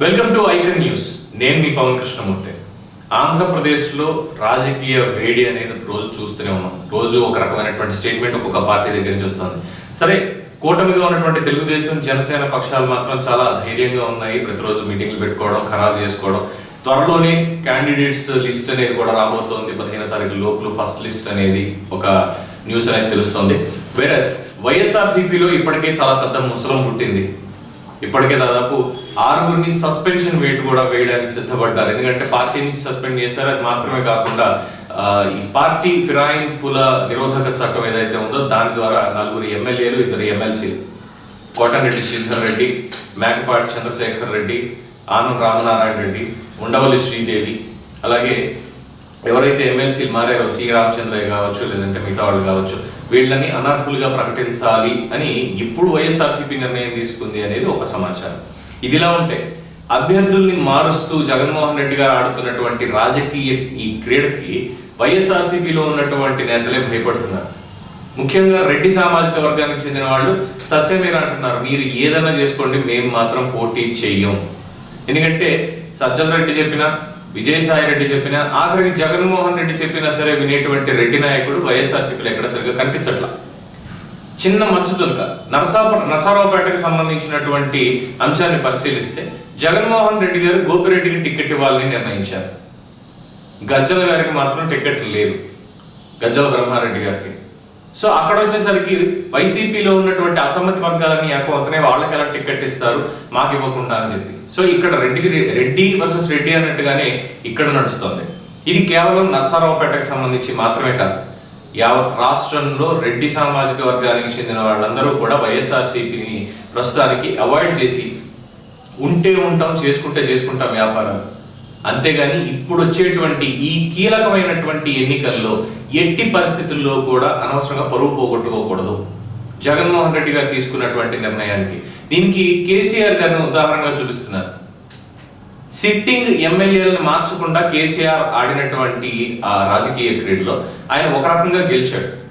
Welcome to icon news. నేను మీ పవన్ కృష్ణమూర్తి. ఆంధ్రప్రదేశ్లో రాజకీయ వేడి అనేది రోజు చూస్తూనే ఉన్నాం. రోజు ఒక రకమైనటువంటి స్టేట్మెంట్ ఒక్కొక్క పార్టీ దగ్గర నుంచి వస్తుంది. సరే కూటమిగా ఉన్నటువంటి తెలుగుదేశం జనసేన పక్షాలు మాత్రం చాలా ధైర్యంగా ఉన్నాయి. ప్రతిరోజు మీటింగ్లు పెట్టుకోవడం ఖరారు చేసుకోవడం. త్వరలోనే క్యాండిడేట్స్ లిస్ట్ అనేది కూడా రాబోతోంది. పదిహేను తారీఖు లోపల ఫస్ట్ లిస్ట్ అనేది ఒక న్యూస్ అనేది తెలుస్తోంది. వేరే వైఎస్ఆర్సీపీలో ఇప్పటికే చాలా పెద్ద ముసలం పుట్టింది. ఇప్పటికే దాదాపు ఆరుగురిని సస్పెన్షన్ వేటు కూడా వేయడానికి సిద్ధపడ్డారు. ఎందుకంటే పార్టీ నుంచి సస్పెండ్ చేశారు. అది మాత్రమే కాకుండా ఈ పార్టీ ఫిరాయింపుల నిరోధక చట్టం ఏదైతే ఉందో దాని ద్వారా నలుగురు ఎమ్మెల్యేలు ఇద్దరు ఎమ్మెల్సీలు కోటరెడ్డి శ్రీధర్ రెడ్డి మేకపాటి చంద్రశేఖర్ రెడ్డి ఆనం రామనారాయణ రెడ్డి ఉండవల్లి శ్రీదేవి అలాగే ఎవరైతే ఎమ్మెల్సీలు మారారో సి రామచంద్రయ్య కావచ్చు లేదంటే మిగతా వాళ్ళు కావచ్చు వీళ్ళని అనర్హులుగా ప్రకటించాలి అని ఇప్పుడు వైఎస్ఆర్సీపీ నిర్ణయం తీసుకుంది అనేది ఒక సమాచారం. ఇదిలా ఉంటే అభ్యర్థుల్ని మారుస్తూ జగన్మోహన్ రెడ్డి గారు ఆడుతున్నటువంటి రాజకీయ ఈ క్రీడకి వైఎస్ఆర్సీపీలో ఉన్నటువంటి నేతలే భయపడుతున్నారు. ముఖ్యంగా రెడ్డి సామాజిక వర్గానికి చెందిన వాళ్ళు సస్యమేనా అంటున్నారు మీరు ఏదైనా చేసుకోండి మేము మాత్రం పోటీ చెయ్యం. ఎందుకంటే సజ్జల రెడ్డి చెప్పినా విజయసాయి రెడ్డి చెప్పినా ఆఖరికి జగన్మోహన్ రెడ్డి చెప్పినా సరే వినేటువంటి రెడ్డి నాయకుడు వైఎస్ఆర్సీపీలో ఎక్కడ సరిగ్గా కనిపించట్లా? చిన్న మచ్చుతునుక నరసాప నరసారావుపేటకు సంబంధించినటువంటి అంశాన్ని పరిశీలిస్తే జగన్మోహన్ రెడ్డి గారు గోపిరెడ్డికి టికెట్ ఇవ్వాలని నిర్ణయించారు. గజ్జల గారికి మాత్రం టికెట్ లేదు గజ్జల బ్రహ్మారెడ్డి గారికి. సో అక్కడ వచ్చేసరికి వైసీపీలో ఉన్నటువంటి అసమ్మతి వర్గాలన్నీ ఏకమవుతున్నాయి వాళ్ళకి ఎలా టికెట్ ఇస్తారు మాకు ఇవ్వకుండా అని చెప్పి. సో ఇక్కడ రెడ్డికి రెడ్డి వర్సెస్ రెడ్డి అన్నట్టుగానే ఇక్కడ నడుస్తుంది. ఇది కేవలం నర్సారావుపేటకు సంబంధించి మాత్రమే కాదు. యావత్ రాష్ట్రంలో రెడ్డి సామాజిక వర్గానికి చెందిన వాళ్ళందరూ కూడా వైఎస్ఆర్సీపీని ప్రస్తుతానికి అవాయిడ్ చేసి ఉంటే ఉంటాం చేసుకుంటే చేసుకుంటాం వ్యాపారాలు. అంతేగాని ఇప్పుడు వచ్చేటువంటి ఈ కీలకమైనటువంటి ఎన్నికల్లో ఎట్టి పరిస్థితుల్లో కూడా అనవసరంగా పరువు పోగొట్టుకోకూడదు. జగన్మోహన్ రెడ్డి గారు తీసుకున్నటువంటి నిర్ణయానికి. దీనికి కేసీఆర్ గారిని ఉదాహరణగా చూపిస్తున్నారు. సిట్టింగ్ ఎమ్మెల్యేలను మార్చకుండా కేసీఆర్ ఆడినటువంటి ఆ రాజకీయ క్రీడలో ఆయన ఒక రకంగా గెలిచాడు.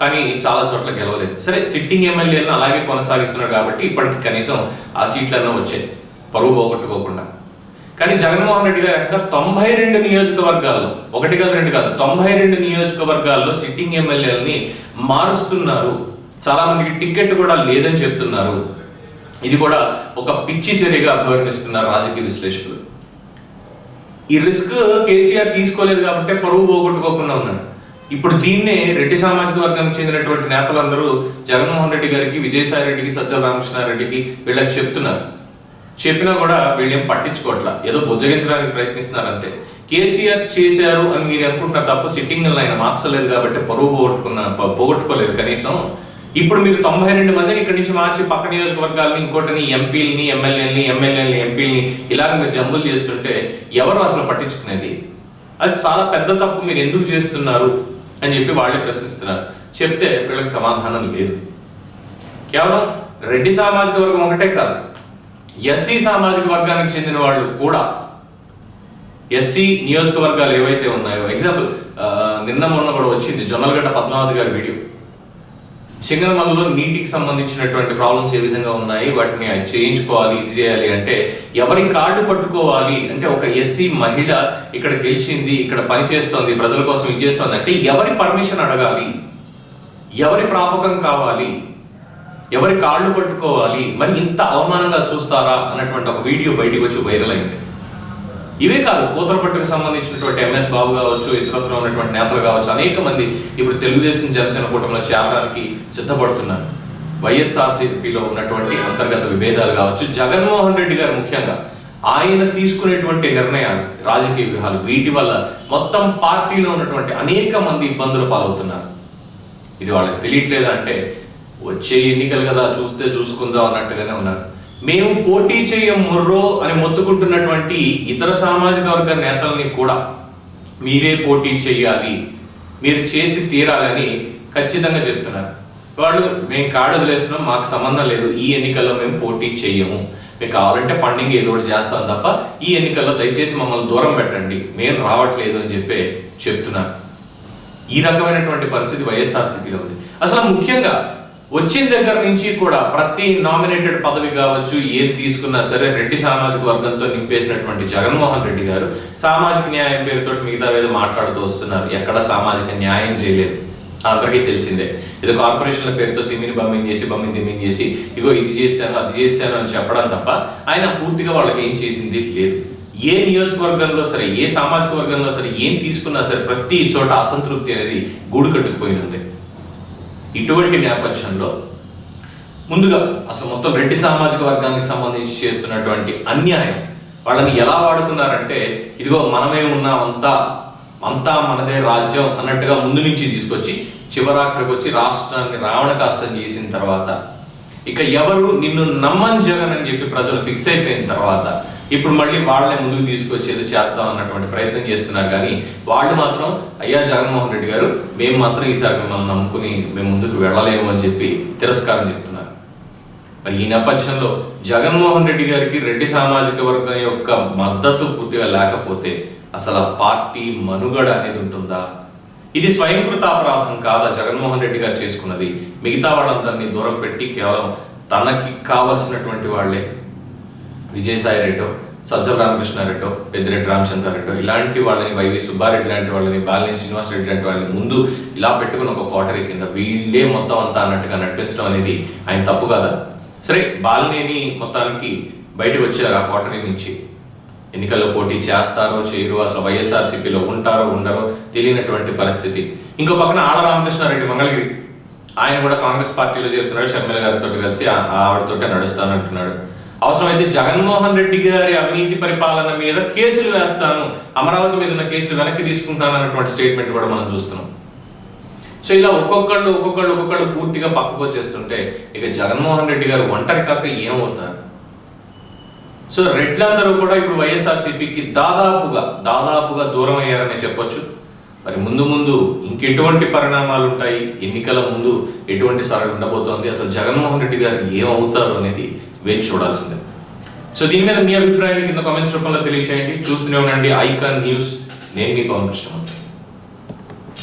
కానీ చాలా చోట్ల గెలవలేదు. సరే సిట్టింగ్ ఎమ్మెల్యేలను అలాగే కొనసాగిస్తున్నాడు కాబట్టి ఇప్పటికి కనీసం ఆ సీట్లన్నా వచ్చాయి. పరువు పోగొట్టుకోకుండా. కానీ జగన్మోహన్ రెడ్డి గారు ఏకంగా తొంభై రెండు నియోజకవర్గాల్లో. ఒకటి కాదు రెండు కాదు. తొంభై రెండు నియోజకవర్గాల్లో సిట్టింగ్ ఎమ్మెల్యేలని మారుస్తున్నారు. చాలా మందికి టికెట్ కూడా లేదని చెప్తున్నారు. ఇది కూడా ఒక పిచ్చి చర్యగా అభివర్ణిస్తున్నారు రాజకీయ విశ్లేషకులు. ఈ రిస్క్ కేసీఆర్ తీసుకోలేదు కాబట్టి పరువు పోగొట్టుకోకుండా ఉన్నాడు ఇప్పుడు దీన్నే రెడ్డి సామాజిక వర్గానికి చెందినటువంటి నేతలందరూ జగన్మోహన్ రెడ్డి గారికి విజయసాయి రెడ్డికి సజ్జల రామకృష్ణారెడ్డికి వీళ్ళకి చెప్తున్నారు. చెప్పినా కూడా వీళ్ళేం పట్టించుకోవట్లా. ఏదో బుజ్జగించడానికి ప్రయత్నిస్తున్నారు అంతే కేసీఆర్ చేశారు అని మీరు అనుకుంటున్నారు తప్ప సిట్టింగ్ ఆయన మార్చలేదు కాబట్టి పరువు పోగొట్టుకున్న పోగొట్టుకోలేదు కనీసం. ఇప్పుడు మీరు తొంభై రెండు మందిని ఇక్కడి నుంచి మార్చి పక్క నియోజకవర్గాలని ఇంకోటిని ఎంపీలని ఎమ్మెల్యేలని ఎమ్మెల్యేలని ఎంపీలని ఇలాగ మీరు జంబులు చేస్తుంటే ఎవరు అసలు పట్టించుకునేది? అది చాలా పెద్ద తప్పు మీరు ఎందుకు చేస్తున్నారు అని చెప్పి వాళ్ళే ప్రశ్నిస్తున్నారు. చెప్తే వీళ్ళకి సమాధానం లేదు. కేవలం రెడ్డి సామాజిక వర్గం ఒకటే కాదు. ఎస్సీ సామాజిక వర్గానికి చెందిన వాళ్ళు కూడా ఎస్సీ నియోజకవర్గాలు ఏవైతే ఉన్నాయో ఎగ్జాంపుల్ నిన్న మొన్న కూడా వచ్చింది జొన్నలగడ్డ పద్మావతి గారి వీడియో. సింగనమలలో నీటికి సంబంధించినటువంటి ప్రాబ్లమ్స్ ఏ విధంగా ఉన్నాయి? వాటిని చేయించుకోవాలి ఇది చేయాలి అంటే ఎవరి కార్డు పట్టుకోవాలి? అంటే ఒక ఎస్సీ మహిళ ఇక్కడ గెలిచింది ఇక్కడ పనిచేస్తోంది ప్రజల కోసం ఇది చేస్తోంది అంటే ఎవరి పర్మిషన్ అడగాలి? ఎవరి ప్రాపకం కావాలి? ఎవరి కాళ్ళు పట్టుకోవాలి మరి ఇంత అవమానంగా చూస్తారా అన్నటువంటి ఒక వీడియో బయటకు వచ్చి వైరల్ అయింది. ఇవే కాదు పూతలపట్టుకు సంబంధించినటువంటి ఎంఎస్ బాబు కావచ్చు ఇతరత్ర ఉన్నటువంటి నేతలు కావచ్చు అనేక మంది ఇప్పుడు తెలుగుదేశం జనసేన కూటమిలో చేరడానికి సిద్ధపడుతున్నారు. వైఎస్ఆర్సీపీలో ఉన్నటువంటి అంతర్గత విభేదాలు కావచ్చు జగన్మోహన్ రెడ్డి గారు ముఖ్యంగా ఆయన తీసుకునేటువంటి నిర్ణయాలు రాజకీయ వ్యూహాలు వీటి వల్ల మొత్తం పార్టీలో ఉన్నటువంటి అనేక మంది ఇబ్బందులు పాలవుతున్నారు. ఇది వాళ్ళకి తెలియట్లేదు అంటే వచ్చే ఎన్నికలు కదా చూస్తే చూసుకుందాం అన్నట్టుగానే ఉన్నారు. మేము పోటీ చేయం ముర్రో అని మొత్తుకుంటున్నటువంటి ఇతర సామాజిక వర్గ నేతల్ని కూడా మీరే పోటీ చేయాలి మీరు చేసి తీరాలని ఖచ్చితంగా చెప్తున్నారు. వాళ్ళు మేము కాడు వదిలేస్తున్నాం మాకు సంబంధం లేదు ఈ ఎన్నికల్లో మేము పోటీ చేయము. మీకు కావాలంటే ఫండింగ్ ఏదో ఒకటి చేస్తాం తప్ప ఈ ఎన్నికల్లో దయచేసి మమ్మల్ని దూరం పెట్టండి. మేము రావట్లేదు అని చెప్పి చెప్తున్నారు. ఈ రకమైనటువంటి పరిస్థితి వైఎస్ఆర్సీపీలో ఉంది. అసలు ముఖ్యంగా వచ్చిన దగ్గర నుంచి కూడా ప్రతి నామినేటెడ్ పదవి కావచ్చు ఏది తీసుకున్నా సరే రెడ్డి సామాజిక వర్గంతో నింపేసినటువంటి జగన్మోహన్ రెడ్డి గారు సామాజిక న్యాయం పేరుతో మిగతా ఏదో మాట్లాడుతూ వస్తున్నారు. ఎక్కడ సామాజిక న్యాయం చేయలేదు. అందరికీ తెలిసిందే. ఏదో కార్పొరేషన్ల పేరుతో తిమ్మిని బమ్మిని చేసి బమ్మిని తిమ్మిని చేసి ఇగో ఇది చేశాను అది చేశాను అని చెప్పడం తప్ప ఆయన పూర్తిగా వాళ్ళకి ఏం చేసింది లేదు. ఏ నియోజకవర్గంలో సరే ఏ సామాజిక వర్గంలో సరే ఏం తీసుకున్నా సరే ప్రతి చోట అసంతృప్తి అనేది గూడు కట్టుకుపోయినది ఇటువంటి నేపథ్యంలో ముందుగా అసలు మొత్తం రెడ్డి సామాజిక వర్గానికి సంబంధించి చేస్తున్నటువంటి అన్యాయం వాళ్ళని ఎలా వాడుకున్నారంటే ఇదిగో మనమే ఉన్నామంతా అంతా అంతా మనదే రాజ్యం అన్నట్టుగా ముందు నుంచి తీసుకొచ్చి చివరాఖరికి వచ్చి రాష్ట్రాన్ని రావణ కాష్టం చేసిన తర్వాత ఇక ఎవరు నిన్ను నమ్మని జగన్ అని చెప్పి ప్రజలు ఫిక్స్ అయిపోయిన తర్వాత ఇప్పుడు మళ్ళీ వాళ్ళని ముందుకు తీసుకొచ్చేది చేద్దాం అన్నటువంటి ప్రయత్నం చేస్తున్నారు. కానీ వాళ్ళు మాత్రం అయ్యా జగన్మోహన్ రెడ్డి గారు మేము మాత్రం ఈసారి మిమ్మల్ని నమ్ముకుని మేము ముందుకు వెళ్ళలేము అని చెప్పి తిరస్కారం చెప్తున్నారు. మరి ఈ నేపథ్యంలో జగన్మోహన్ రెడ్డి గారికి రెడ్డి సామాజిక వర్గం యొక్క మద్దతు పూర్తిగా లేకపోతే అసలు ఆ పార్టీ మనుగడ అనేది ఉంటుందా? ఇది స్వయంకృత అపరాధం కాదా జగన్మోహన్ రెడ్డి గారు చేసుకున్నది? మిగతా వాళ్ళందరినీ దూరం పెట్టి కేవలం తనకి కావలసినటువంటి వాళ్ళే. విజయసాయి రెడ్డో సజ్జల రామకృష్ణారెడ్డో పెద్దిరెడ్డి రామచంద్రారెడ్డో ఇలాంటి వాళ్ళని వైవి సుబ్బారెడ్డి లాంటి వాళ్ళని బాలినేని శ్రీనివాస్ రెడ్డి లాంటి వాళ్ళని ముందు ఇలా పెట్టుకుని ఒక కోటరీ కింద వీళ్ళే మొత్తం అంతా అన్నట్టుగా నడిపించడం అనేది ఆయన తప్పు కదా? సరే బాలినేని మొత్తానికి బయటకు వచ్చారు ఆ కోటరీ నుంచి. ఎన్నికల్లో పోటీ చేస్తారో చేయరు అసలు వైఎస్ఆర్సీపీలో ఉంటారో ఉండరో తెలియనటువంటి పరిస్థితి. ఇంకో పక్కన ఆళ్ళ రామకృష్ణారెడ్డి మంగళగిరి. ఆయన కూడా కాంగ్రెస్ పార్టీలో చేరుతున్నాడు షర్మిల గారితో కలిసి ఆ- ఆవిడతోటే నడుస్తానంటున్నాడు. అవసరమైతే జగన్మోహన్ రెడ్డి గారి అవినీతి పరిపాలన మీద కేసులు వేస్తాను అమరావతి మీద ఉన్న కేసులు వెనక్కి తీసుకుంటాను అన్నటువంటి స్టేట్మెంట్ కూడా మనం చూస్తున్నాం. సో ఇలా ఒక్కొక్కళ్ళు ఒక్కొక్కళ్ళు ఒక్కొక్కళ్ళు పూర్తిగా పక్కకు వచ్చేస్తుంటే ఇక జగన్మోహన్ రెడ్డి గారు ఒంటరి కాక ఏమవుతారు? సో రెడ్లందరూ కూడా ఇప్పుడు వైఎస్ఆర్సీపీకి దాదాపుగా దాదాపుగా దూరం అయ్యారని చెప్పొచ్చు. మరి ముందు ముందు ఇంకెటువంటి పరిణామాలు ఉంటాయి ఎన్నికల ముందు ఎటువంటి సరళ ఉండబోతోంది? అసలు జగన్మోహన్ రెడ్డి గారు ఏమవుతారు అనేది వేచి చూడాల్సిందే. సో దీని మీద మీ అభిప్రాయాన్ని కింద కామెంట్స్ రూపంలో తెలియచేయండి. చూస్తూనే ఉండండి. Icon news. నేను మీ పవన్ కృష్ణమూర్తి.